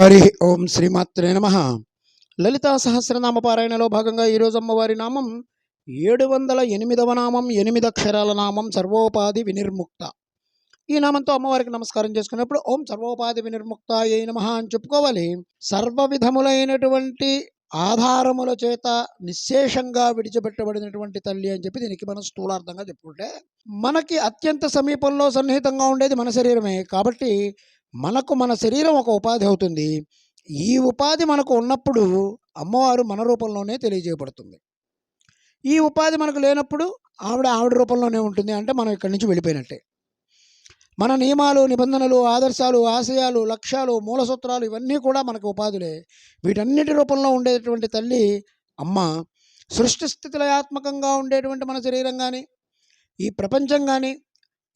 హరి ఓం శ్రీమాత్రే నమ. లలితా సహస్రనామ పారాయణలో భాగంగా ఈరోజు అమ్మవారి నామం ఏడు వందల ఎనిమిదవ నామం ఎనిమిది అక్షరాల నామం సర్వోపాధి వినిర్ముక్త. ఈ నామంతో అమ్మవారికి నమస్కారం చేసుకున్నప్పుడు ఓం సర్వోపాధి వినిర్ముక్త ఏ నమ అని చెప్పుకోవాలి. సర్వ విధములైనటువంటి ఆధారముల చేత నిశ్శేషంగా విడిచిపెట్టబడినటువంటి తల్లి అని చెప్పి దీనికి మనం స్థూలార్థంగా చెప్పుకుంటే మనకి అత్యంత సమీపంలో సన్నిహితంగా ఉండేది మన శరీరమే కాబట్టి మనకు మన శరీరం ఒక ఉపాధి అవుతుంది. ఈ ఉపాధి మనకు ఉన్నప్పుడు అమ్మవారు మన రూపంలోనే తెలియజేయబడుతుంది. ఈ ఉపాధి మనకు లేనప్పుడు ఆవిడ ఆవిడ రూపంలోనే ఉంటుంది అంటే మనం ఇక్కడి నుంచి వెళ్ళిపోయినట్టే. మన నియమాలు నిబంధనలు ఆదర్శాలు ఆశయాలు లక్ష్యాలు మూలసూత్రాలు ఇవన్నీ కూడా మనకు ఉపాధులే. వీటన్నిటి రూపంలో ఉండేటువంటి తల్లి అమ్మ సృష్టి స్థితిలయాత్మకంగా ఉండేటువంటి మన శరీరం కానీ ఈ ప్రపంచం కానీ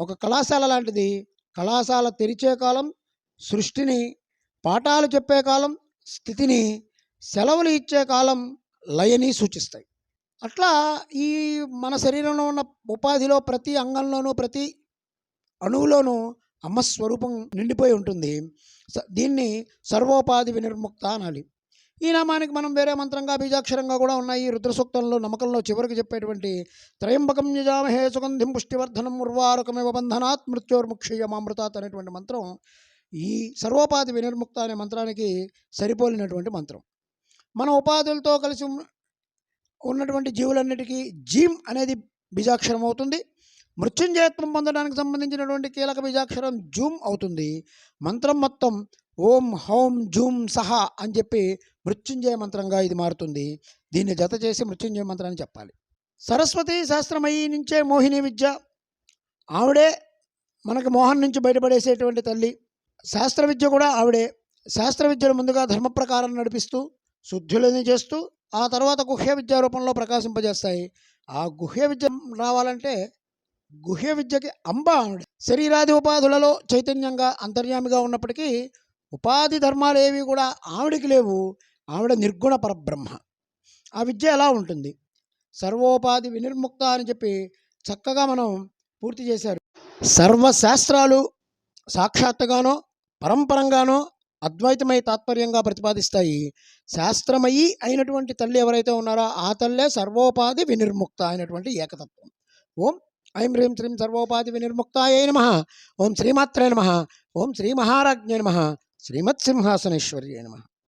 ఒక కళాశాల లాంటిది. కళాశాల తెరిచే కాలం సృష్టిని పాఠాలు చెప్పే కాలం స్థితిని సెలవులు ఇచ్చే కాలం లయని సూచిస్తాయి. అట్లా ఈ మన శరీరంలో ఉన్న ఉపాధిలో ప్రతి అంగంలోనూ ప్రతి అణువులోనూ అమ్మ స్వరూపం నిండిపోయి ఉంటుంది. దీన్ని సర్వోపాధి వినిర్ముక్త అనాలి. ఈ నామానికి మనం వేరే మంత్రంగా బీజాక్షరంగా కూడా ఉన్నాయి. రుద్రసూక్తంలో రుద్ర సూక్తంలో నమ్మకంలో చివరికి చెప్పేటువంటి త్రయంబకం యజామహే సుగంధిం పుష్టివర్ధనం ఉర్వారకమివ బంధనాత్ మృత్యోర్ముక్షయమామృతాత్ అనేటువంటి మంత్రం ఈ సర్వోపాధి వినిర్ముక్త అనే మంత్రానికి సరిపోలినటువంటి మంత్రం. మన ఉపాధులతో కలిసి ఉన్నటువంటి జీవులన్నిటికీ జీమ్ అనేది బీజాక్షరం అవుతుంది. మృత్యుంజయత్వం పొందడానికి సంబంధించినటువంటి కీలక బీజాక్షరం జూమ్ అవుతుంది. మంత్రం మొత్తం ఓం హౌం జూమ్ సహా అని చెప్పి మృత్యుంజయ మంత్రంగా ఇది మారుతుంది. దీన్ని జత చేసి మృత్యుంజయ మంత్రాన్ని చెప్పాలి. సరస్వతి శాస్త్రమయ్యి నుంచే మోహిని విద్య. ఆవిడే మనకు మోహన్ నుంచి బయటపడేసేటువంటి తల్లి. శాస్త్ర విద్య కూడా ఆవిడే శాస్త్ర విద్యను ముందుగా ధర్మ ప్రకారం నడిపిస్తూ శుద్ధులని చేస్తూ ఆ తర్వాత గుహ్య విద్యా రూపంలో ప్రకాశింపజేస్తాయి. ఆ గుహ్య విద్య రావాలంటే గుహ్య విద్యకి అంబ ఆవిడ శరీరాది ఉపాధులలో చైతన్యంగా అంతర్యామిగా ఉన్నప్పటికీ ఉపాధి ధర్మాలు ఏవి కూడా ఆవిడికి లేవు. ఆవిడ నిర్గుణ పరబ్రహ్మ. ఆ విద్య ఎలా ఉంటుంది? సర్వోపాధి వినిర్ముక్త అని చెప్పి చక్కగా మనం పూర్తి చేశారు. సర్వశాస్త్రాలు సాక్షాత్తుగానో పరంపరంగానో అద్వైతమై తాత్పర్యంగా ప్రతిపాదిస్తాయి. శాస్త్రమయి అయినటువంటి తల్లి ఎవరైతే ఉన్నారో ఆ తల్లే సర్వోపాధి వినిర్ముక్త అయినటువంటి ఏకతత్వం. ఓం ఐం హ్రీం శ్రీం సర్వోపాధి వినిర్ముక్తాయ నమ. ఓం శ్రీమాత్రే నమ. ఓం శ్రీ మహారాజ్ఞే నమ. శ్రీమత్సింహాసనేశ్వర్యే నమ.